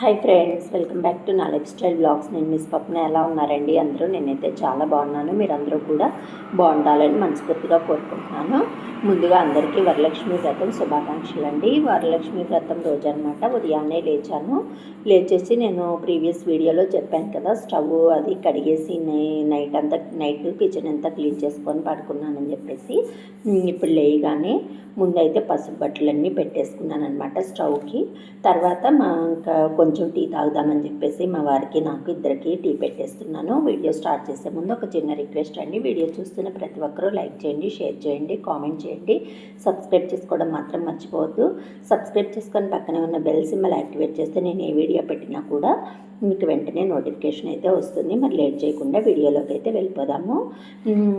Hi friends welcome back to నా lifestyle blogs నేను miss పప్న ఎలా ఉన్నారండి? అందరూ? నేనైతే చాలా బాగున్నాను. మీరందరూ కూడా బాగుండాలని మనస్ఫూర్తిగా కోరుకుంటున్నాను. ముందుగా అందరికీ వరలక్ష్మి వ్రతం శుభాకాంక్షలు అండి వరలక్ష్మి వ్రతం రోజు అనమాట ఉదయాన్నే లేచాను. లేచేసి నేను ప్రీవియస్ వీడియోలో చెప్పాను కదా స్టవ్ అది కడిగేసి నైట్ అంతా నైట్ కిచెన్ అంతా క్లీన్ చేసుకొని పడుకున్నానని చెప్పేసి ఇప్పుడు లేయగానే ముందైతే పసుపు బట్టలన్నీ పెట్టేసుకున్నాను అనమాట స్టవ్కి. తర్వాత మా ఇంకా కొంచెం టీ తాగుదామని చెప్పేసి మా వారికి నాకు ఇద్దరికి టీ పెట్టేస్తున్నాను. వీడియో స్టార్ట్ చేసే ముందు ఒక చిన్న రిక్వెస్ట్ అండి. వీడియో చూస్తున్న ప్రతి ఒక్కరూ లైక్ చేయండి షేర్ చేయండి కామెంట్ చేయండి. సబ్స్క్రైబ్ చేసుకోవడం మాత్రం మర్చిపోవద్దు. సబ్స్క్రైబ్ చేసుకొని పక్కనే ఉన్న బెల్ సిమ్మల్ యాక్టివేట్ చేస్తే నేను ఏ వీడియో పెట్టినా కూడా మీకు వెంటనే నోటిఫికేషన్ అయితే వస్తుంది. మరి లేట్ చేయకుండా వీడియోలోకి అయితే వెళ్ళిపోదాము.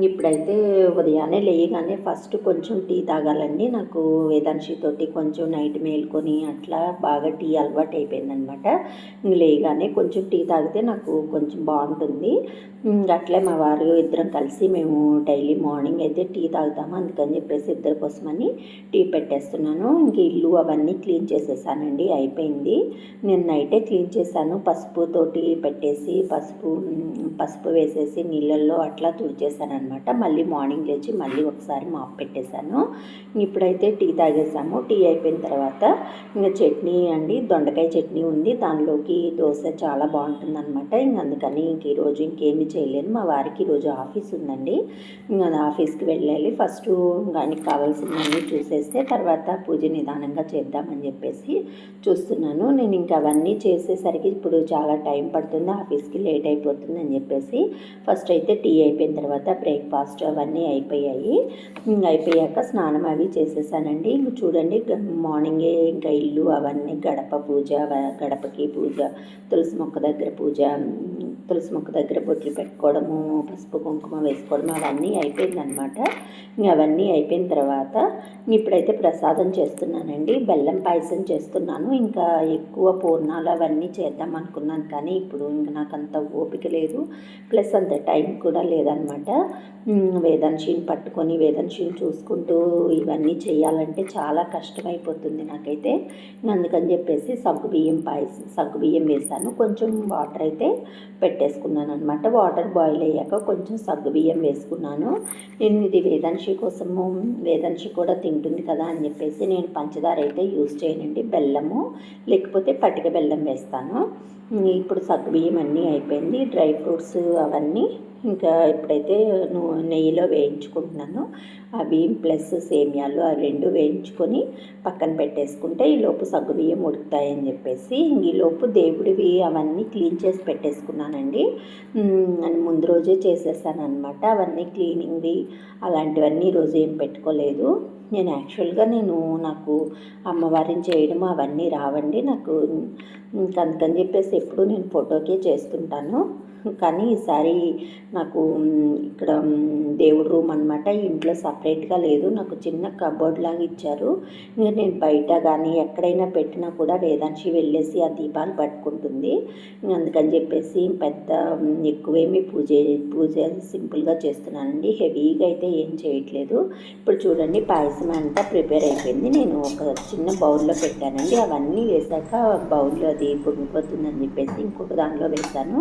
ఇప్పుడైతే ఉదయాన్నే లేయగానే ఫస్ట్ కొంచెం టీ తాగాలండి. నాకు వేదాంశితోటి కొంచెం నైట్ మేల్కొని అట్లా బాగా టీ అలవాటు అయిపోయిందనమాట లేగానే కొంచెం టీ తాగితే నాకు కొంచెం బాగుంటుంది. అట్లే మా వారు ఇద్దరం కలిసి మేము డైలీ మార్నింగ్ అయితే టీ తాగుతాము. అందుకని చెప్పేసి ఇద్దరి కోసమని టీ పెట్టేస్తున్నాను. ఇంక ఇల్లు అవన్నీ క్లీన్ చేసేసానండి. అయిపోయింది. నేను నైటే క్లీన్ చేశాను. పసుపుతోటి పెట్టేసి పసుపు పసుపు వేసేసి నీళ్ళల్లో అట్లా తుడిచేసాను అనమాట మళ్ళీ మార్నింగ్ లేచి మళ్ళీ ఒకసారి మాప్ పెట్టేశాను. ఇప్పుడైతే టీ తాగేసాము. టీ అయిపోయిన తర్వాత ఇంకా చట్నీ అండి. దొండకాయ చట్నీ ఉంది. దానిలోకి దోశ చాలా బాగుంటుంది అనమాట ఇంక అందుకని ఇంక ఈరోజు ఇంకేమి చేయలేను. మా వారికి ఈరోజు ఆఫీస్ ఉందండి. ఇంకా అది ఆఫీస్కి వెళ్ళాలి. ఫస్ట్ దానికి కావాల్సినవన్నీ చూసేస్తే తర్వాత పూజ నిదానంగా చేద్దామని చెప్పేసి చూస్తున్నాను. నేను ఇంకా అవన్నీ చేసేసరికి ఇప్పుడు చాలా టైం పడుతుంది. ఆఫీస్కి లేట్ అయిపోతుంది అని చెప్పేసి ఫస్ట్ అయితే టీ అయిపోయిన తర్వాత బ్రేక్ఫాస్ట్ అవన్నీ అయిపోయాయి. ఇంక అయిపోయాక స్నానం అవి చేసేసానండి. ఇంక చూడండి మార్నింగే ఇంకా ఇల్లు అవన్నీ గడప పూజ వ- గడపకి పూజ తులసి మొక్క దగ్గర పూజ తులసి మొక్క దగ్గర బొట్లు పెట్టుకోవడము పసుపు కుంకుమ వేసుకోవడం అవన్నీ అయిపోయిందనమాట ఇంక అవన్నీ అయిపోయిన తర్వాత ఇప్పుడైతే ప్రసాదం చేస్తున్నానండి. బెల్లం పాయసం చేస్తున్నాను. ఇంకా ఎక్కువ పూర్ణాలు అవన్నీ చేద్దాం అనుకున్నాను కానీ ఇప్పుడు ఇంకా నాకు అంత ఓపిక లేదు. ప్లస్ అంత టైం కూడా లేదనమాట వేదాంశిని పట్టుకొని వేదాంశిని చూసుకుంటూ ఇవన్నీ చేయాలంటే చాలా కష్టమైపోతుంది నాకైతే. అందుకని చెప్పేసి సగ్గు బియ్యం పాయసం సగ్గు బియ్యం వేసాను కొంచెం వాటర్ అయితే పెట్టేసుకున్నాను అనమాట వాటర్ బాయిల్ అయ్యాక కొంచెం సగ్గుబియ్యం వేసుకున్నాను. నేను ఇది వేదాంశి కోసము వేదాంశి కూడా తింటుంది కదా అని చెప్పేసి నేను పంచదార అయితే యూస్ చేయనండి బెల్లము లేకపోతే పటిక బెల్లం వేస్తాను. ఇప్పుడు సగ్గుబియ్యం అన్నీ అయిపోయింది డ్రై ఫ్రూట్స్ అవన్నీ ఇంకా ఇప్పుడైతే నెయ్యిలో వేయించుకుంటున్నాను. అవి ప్లస్ సేమియాలు అవి రెండు వేయించుకొని పక్కన పెట్టేసుకుంటే ఈ లోపు సగ్గు బియ్యం ఉడుకుతాయని చెప్పేసి ఈ లోపు దేవుడివి అవన్నీ క్లీన్ చేసి పెట్టేసుకున్నానండి. ముందు రోజే చేసేసాను అనమాట అవన్నీ క్లీనింగ్వి అలాంటివన్నీ ఈరోజు రోజు ఏం పెట్టుకోలేదు. నేను యాక్చువల్గా నేను నాకు అమ్మవారిని చేయడం అవన్నీ రావండి. నాకు ఇంకా అందుకని చెప్పేసి ఎప్పుడు నేను ఫోటోకే చేస్తుంటాను. కానీ ఈసారి నాకు ఇక్కడ దేవుడు రూమ్ అనమాట ఇంట్లో సపరేట్గా లేదు. నాకు చిన్న కబోర్డ్ లాగా ఇచ్చారు. ఇంకా నేను బయట కానీ ఎక్కడైనా పెట్టినా కూడా వేదాంశి వెళ్ళేసి ఆ దీపాలు పట్టుకుంటుంది. అందుకని చెప్పేసి పెద్ద ఎక్కువేమీ పూజ పూజ సింపుల్గా చేస్తున్నానండి. హెవీగా అయితే ఏం చేయట్లేదు. ఇప్పుడు చూడండి పాయసం అంతా ప్రిపేర్ అయిపోయింది. నేను ఒక చిన్న బౌల్లో పెట్టానండి. అవన్నీ వేసాక బౌల్లో అది పొంగిపోతుందని చెప్పేసి ఇంకొక దానిలో వేసాను.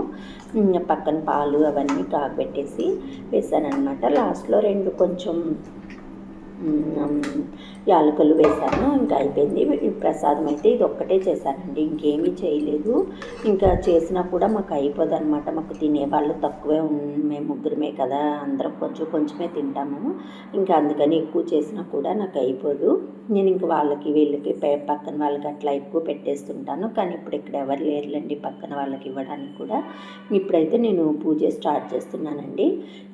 ఇంకా పక్కన పాలు అవన్నీ కాగబెట్టేసి వేసాను అనమాట లాస్ట్లో రెండు కొంచెం యాలకులు వేసాను ఇంకా అయిపోయింది. ప్రసాదం అయితే ఇది ఒక్కటే చేశానండి. ఇంకేమీ చేయలేదు. ఇంకా చేసినా కూడా మాకు అయిపోదు అనమాట మాకు తినేవాళ్ళు తక్కువే మేము ముగ్గురమే కదా. అందరం కొంచెం కొంచెమే తింటాము. ఇంకా అందుకని ఎక్కువ చేసినా కూడా నాకు అయిపోదు. నేను ఇంక వాళ్ళకి వీళ్ళకి పక్కన వాళ్ళకి అట్లా ఎక్కువ పెట్టేస్తుంటాను. కానీ ఇప్పుడు ఇక్కడ ఎవరు లేరులేండి పక్కన వాళ్ళకి ఇవ్వడానికి కూడా. ఇప్పుడైతే నేను పూజ స్టార్ట్ చేస్తున్నానండి.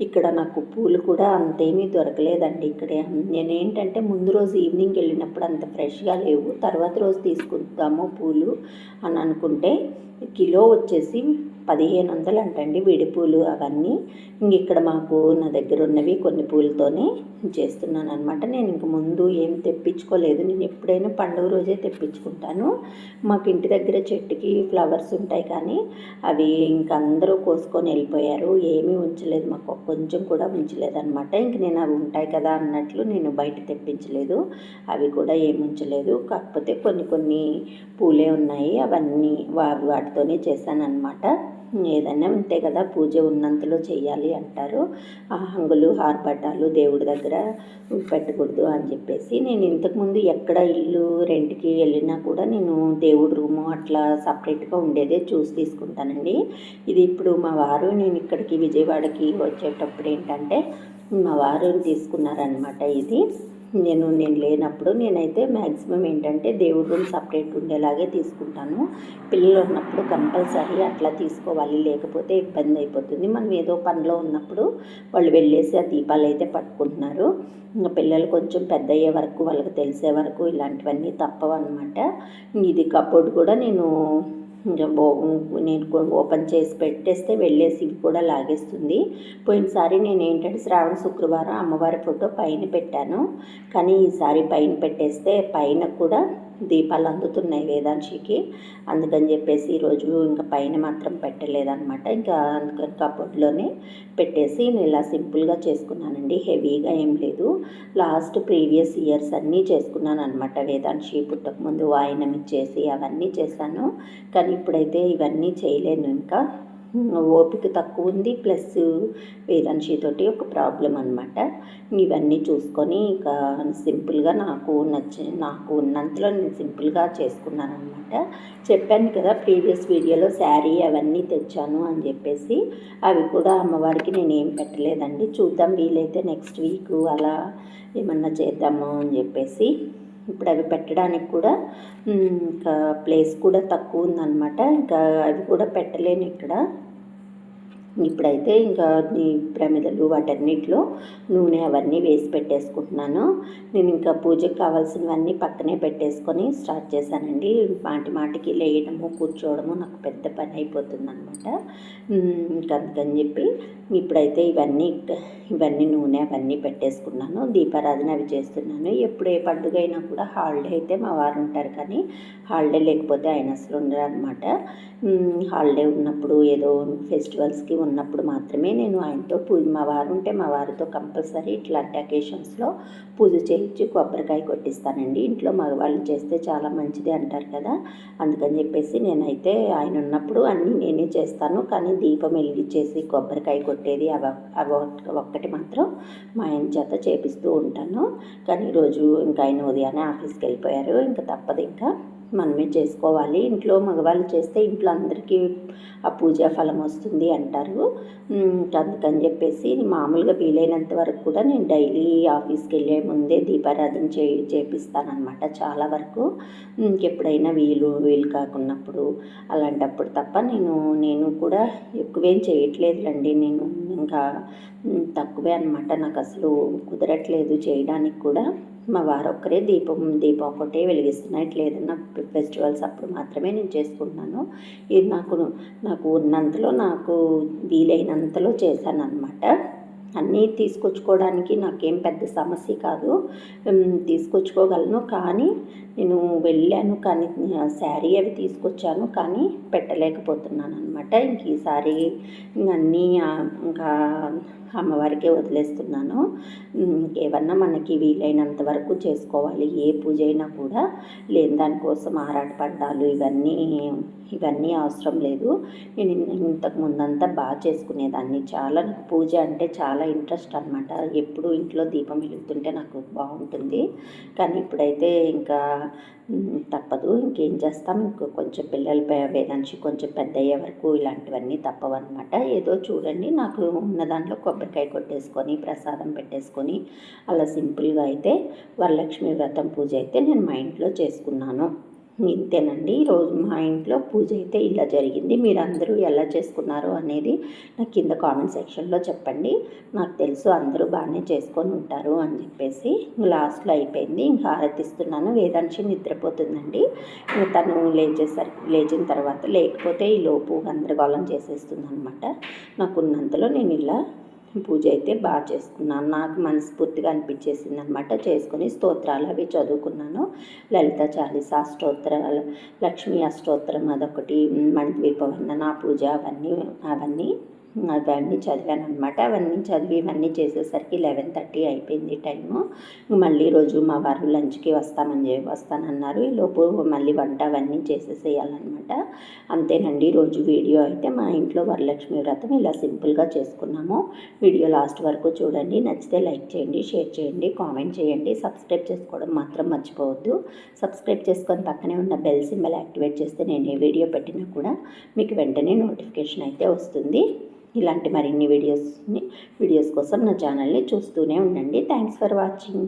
ఇక్కడ నాకు పూలు కూడా అంతేమీ దొరకలేదండి ఇక్కడ. నేనేంటంటే ముందు రోజు ఈవినింగ్ వెళ్ళినప్పుడు అంత ఫ్రెష్గా లేవు. తర్వాత రోజు తీసుకుందాము పూలు అని అనుకుంటే కిలో వచ్చేసి పదిహేను వందలు అంటండి విడి పూలు అవన్నీ. ఇంక ఇక్కడ మాకు నా దగ్గర ఉన్నవి కొన్ని పూలతోనే చేస్తున్నాను అనమాట నేను ఇంక ముందు ఏం తెప్పించుకోలేదు. నేను ఎప్పుడైనా పండుగ రోజే తెప్పించుకుంటాను. మాకు ఇంటి దగ్గర చెట్టుకి ఫ్లవర్స్ ఉంటాయి కానీ అవి ఇంక అందరూ కోసుకొని వెళ్ళిపోయారు. ఏమీ ఉంచలేదు. మాకు కొంచెం కూడా ఉంచలేదు అనమాట ఇంక నేను అవి ఉంటాయి కదా అన్నట్లు నేను బయట తెప్పించలేదు. అవి కూడా ఏమి ఉంచలేదు. కాకపోతే కొన్ని కొన్ని పూలే ఉన్నాయి. అవన్నీ వాటితోనే చేశాను అనమాట ఏదైనా అంతే కదా పూజ ఉన్నంతలో చేయాలి అంటారు. ఆ హంగులు హార్పటాలు దేవుడి దగ్గర పెట్టకూడదు అని చెప్పేసి నేను ఇంతకుముందు ఎక్కడ ఇల్లు రెంట్కి వెళ్ళినా కూడా నేను దేవుడి రూము అట్లా సపరేట్గా ఉండేదే చూసి తీసుకుంటానండి. ఇది ఇప్పుడు మా వారు నేను ఇక్కడికి విజయవాడకి వచ్చేటప్పుడు ఏంటంటే మా వారు తీసుకున్నారనమాట ఇది. నేను నేను లేనప్పుడు నేనైతే మ్యాక్సిమం ఏంటంటే దేవుడి రూమ్ సపరేట్ ఉండేలాగే తీసుకుంటాను. పిల్లలు ఉన్నప్పుడు కంపల్సరీ అట్లా తీసుకోవాలి. లేకపోతే ఇబ్బంది అయిపోతుంది. మనం ఏదో పనిలో ఉన్నప్పుడు వాళ్ళు వెళ్ళేసి ఆ దీపాలు అయితే పట్టుకుంటున్నారు. ఇంకా పిల్లలు కొంచెం పెద్ద అయ్యే వరకు వాళ్ళకి తెలిసే వరకు ఇలాంటివన్నీ తప్పవన్నమాట. ఇది కబోర్డ్ కూడా నేను ఇంకా నేను ఓపెన్ చేసి పెట్టేస్తే వెళ్ళేసి ఇవి కూడా లాగేస్తుంది. పోయినసారి నేను ఏంటంటే శ్రావణ శుక్రవారం అమ్మవారి ఫోటో పైన పెట్టాను. కానీ ఈసారి పైన పెట్టేస్తే పైన కూడా దీపాలు అందుతున్నాయి వేదాంశికి. అందుకని చెప్పేసి ఈరోజు ఇంకా పైన మాత్రం పెట్టలేదనమాట ఇంకా అందుకని కబోర్డ్లోనే పెట్టేసి నేను ఇలా సింపుల్గా చేసుకున్నానండి. హెవీగా ఏం లేదు. లాస్ట్ ప్రీవియస్ ఇయర్స్ అన్నీ చేసుకున్నాను అనమాట వేదాంశి. పుట్టక ముందు వాయనం ఇచ్చేసి అవన్నీ చేశాను. కానీ ఇప్పుడైతే ఇవన్నీ చేయలేను ఇంకా. ఓపిక తక్కువ ఉంది ప్లస్ వేదాంశితోటి ఒక ప్రాబ్లం అనమాట ఇవన్నీ చూసుకొని ఇక సింపుల్గా నాకు నచ్చి నాకు ఉన్నంతలో నేను సింపుల్గా చేసుకున్నాను అనమాట చెప్పాను కదా ప్రీవియస్ వీడియోలో శారీ అవన్నీ తెచ్చాను అని చెప్పేసి అవి కూడా అమ్మవారికి నేను ఏం పెట్టలేదండి. చూద్దాం వీలైతే నెక్స్ట్ వీక్ అలా ఏమన్నా చేద్దాము అని చెప్పేసి. ఇప్పుడు అవి పెట్టడానికి కూడా ఇంకా ప్లేస్ కూడా తక్కువ ఉందన్నమాట. ఇంకా అవి కూడా పెట్టలేను ఇక్కడ. ఇప్పుడైతే ఇంకా ఈ ప్రమిదలు వాటన్నిటిలో నూనె అవన్నీ వేసి పెట్టేసుకుంటున్నాను. నేను ఇంకా పూజకి కావాల్సినవన్నీ పక్కనే పెట్టేసుకొని స్టార్ట్ చేశానండి. మాటి మాటికి లేయడము కూర్చోవడము నాకు పెద్ద పని అయిపోతుంది అనమాట ఇంకా అందుకని చెప్పి ఇప్పుడైతే ఇవన్నీ ఇవన్నీ నూనె అవన్నీ పెట్టేసుకున్నాను. దీపారాధన అవి చేస్తున్నాను. ఎప్పుడు ఏ పండుగ అయినా కూడా హాలిడే అయితే మా వారు ఉంటారు కానీ హాలిడే లేకపోతే ఆయన అసలు ఉండరు అనమాట హాలిడే ఉన్నప్పుడు ఏదో ఫెస్టివల్స్కి ఉన్నప్పుడు మాత్రమే నేను ఆయనతో పూజ మా వారు ఉంటే మా వారితో కంపల్సరీ ఇట్లాంటి అకేషన్స్లో పూజ చేయించి కొబ్బరికాయ కొట్టిస్తానండి. ఇంట్లో మగవాళ్ళు చేస్తే చాలా మంచిది అంటారు కదా. అందుకని చెప్పేసి నేనైతే ఆయన ఉన్నప్పుడు అన్నీ నేనే చేస్తాను. కానీ దీపం వెలిగించేసి కొబ్బరికాయ కొట్టేది అవ అవి ఒక్కటి మాత్రం మా ఆయన చేత చేపిస్తూ ఉంటాను. కానీ ఈరోజు ఇంకా ఆయన ఉదయాన్నే ఆఫీస్కి వెళ్ళిపోయారు. ఇంకా తప్పదు ఇంకా. మనమే చేసుకోవాలి. ఇంట్లో మగవాళ్ళు చేస్తే ఇంట్లో అందరికీ ఆ పూజా ఫలం వస్తుంది అంటారు. అందుకని చెప్పేసి మామూలుగా వీలైనంత వరకు కూడా నేను డైలీ ఆఫీస్కి వెళ్ళే ముందే దీపారాధన చే చేపిస్తానమాట చాలా వరకు. ఇంకెప్పుడైనా వీలు వీలు కాకున్నప్పుడు అలాంటప్పుడు తప్ప నేను నేను కూడా ఎక్కువేం చేయట్లేదు రండి నేను ఇంకా తక్కువే అనమాట నాకు అసలు కుదరట్లేదు చేయడానికి కూడా. మా వారు ఒక్కరే దీపం దీపం ఒకటే వెలిగిస్తున్నాయి ఇట్లా ఫెస్టివల్స్ అప్పుడు మాత్రమే నేను చేసుకుంటున్నాను ఇది నాకు నాకు ఉన్నంతలో నాకు వీలైనంతలో చేశాను అనమాట అన్నీ తీసుకొచ్చుకోవడానికి నాకేం పెద్ద సమస్య కాదు. తీసుకొచ్చుకోగలను. కానీ నేను వెళ్ళాను. కానీ శారీ అవి తీసుకొచ్చాను. కానీ పెట్టలేకపోతున్నాను అనమాట ఇంక ఈ శారీ అన్నీ ఇంకా అమ్మవారికే వదిలేస్తున్నాను. ఏమన్నా మనకి వీలైనంత వరకు చేసుకోవాలి. ఏ పూజ అయినా కూడా లేని దానికోసం ఆరాటపడ్డాలు. ఇవన్నీ ఇవన్నీ అవసరం లేదు. నేను ఇంతకు ముందంతా బాగా చేసుకునేదాన్ని. చాలా నాకు పూజ అంటే చాలా ఇంట్రెస్ట్ అనమాట ఎప్పుడు ఇంట్లో దీపం వెలుగుతుంటే నాకు బాగుంటుంది. కానీ ఇప్పుడైతే ఇంకా తప్పదు. ఇంకేం చేస్తాం? ఇంకో కొంచెం పిల్లల వేదాంచి కొంచెం పెద్ద అయ్యే వరకు ఇలాంటివన్నీ తప్పవన్నమాట. ఏదో చూడండి. నాకు ఉన్న దాంట్లో కొబ్బరికాయ కొట్టేసుకొని ప్రసాదం పెట్టేసుకొని అలా సింపుల్గా అయితే వరలక్ష్మి వ్రతం పూజ అయితే నేను మా ఇంట్లో చేసుకున్నాను. ఇంతేనండి రోజు మా ఇంట్లో పూజ అయితే ఇలా జరిగింది. మీరు అందరూ ఎలా చేసుకున్నారు అనేది నాకు కింద కామెంట్ సెక్షన్లో చెప్పండి. నాకు తెలుసు అందరూ బాగానే చేసుకొని ఉంటారు అని చెప్పేసి లాస్ట్లో అయిపోయింది. ఇంకా హారతిస్తున్నాను వేదాంశి నిద్రపోతుందండి. తను లేచేసరికి లేచిన తర్వాత లేకపోతే ఈ లోపు గందరగోళం చేసేస్తుంది అనమాట నాకున్నంతలో నేను ఇలా పూజ అయితే బాగా చేసుకున్నాను. నాకు మనస్ఫూర్తిగా అనిపించేసింది అనమాట చేసుకుని స్తోత్రాలు అవి చదువుకున్నాను. లలిత చాలీస అష్టోత్తరాలు లక్ష్మీ అష్టోత్తరం అదొకటి మణిద్వీపవర్ణన పూజ అవన్నీ అవన్నీ అవన్నీ చదివాను అనమాట అవన్నీ చదివి ఇవన్నీ చేసేసరికి లెవెన్ థర్టీ అయిపోయింది టైము. మళ్ళీ రోజు మా వారు లంచ్కి వస్తామని చెప్పి వస్తానన్నారు. ఈ లోపు మళ్ళీ వంట అవన్నీ చేసేసేయాలన్నమాట. అంతేనండి రోజు వీడియో అయితే మా ఇంట్లో వరలక్ష్మి వ్రతం ఇలా సింపుల్గా చేసుకున్నాము. వీడియో లాస్ట్ వరకు చూడండి. నచ్చితే లైక్ చేయండి షేర్ చేయండి కామెంట్ చేయండి. సబ్స్క్రైబ్ చేసుకోవడం మాత్రం మర్చిపోవద్దు. సబ్స్క్రైబ్ చేసుకొని పక్కనే ఉన్న బెల్ సింబల్ యాక్టివేట్ చేస్తే నేను ఏ వీడియో పెట్టినా కూడా మీకు వెంటనే నోటిఫికేషన్ అయితే వస్తుంది. ఇలాంటి మరిన్ని వీడియోస్ని వీడియోస్ కోసం నా ఛానల్ని చూస్తూనే ఉండండి. Thanks for watching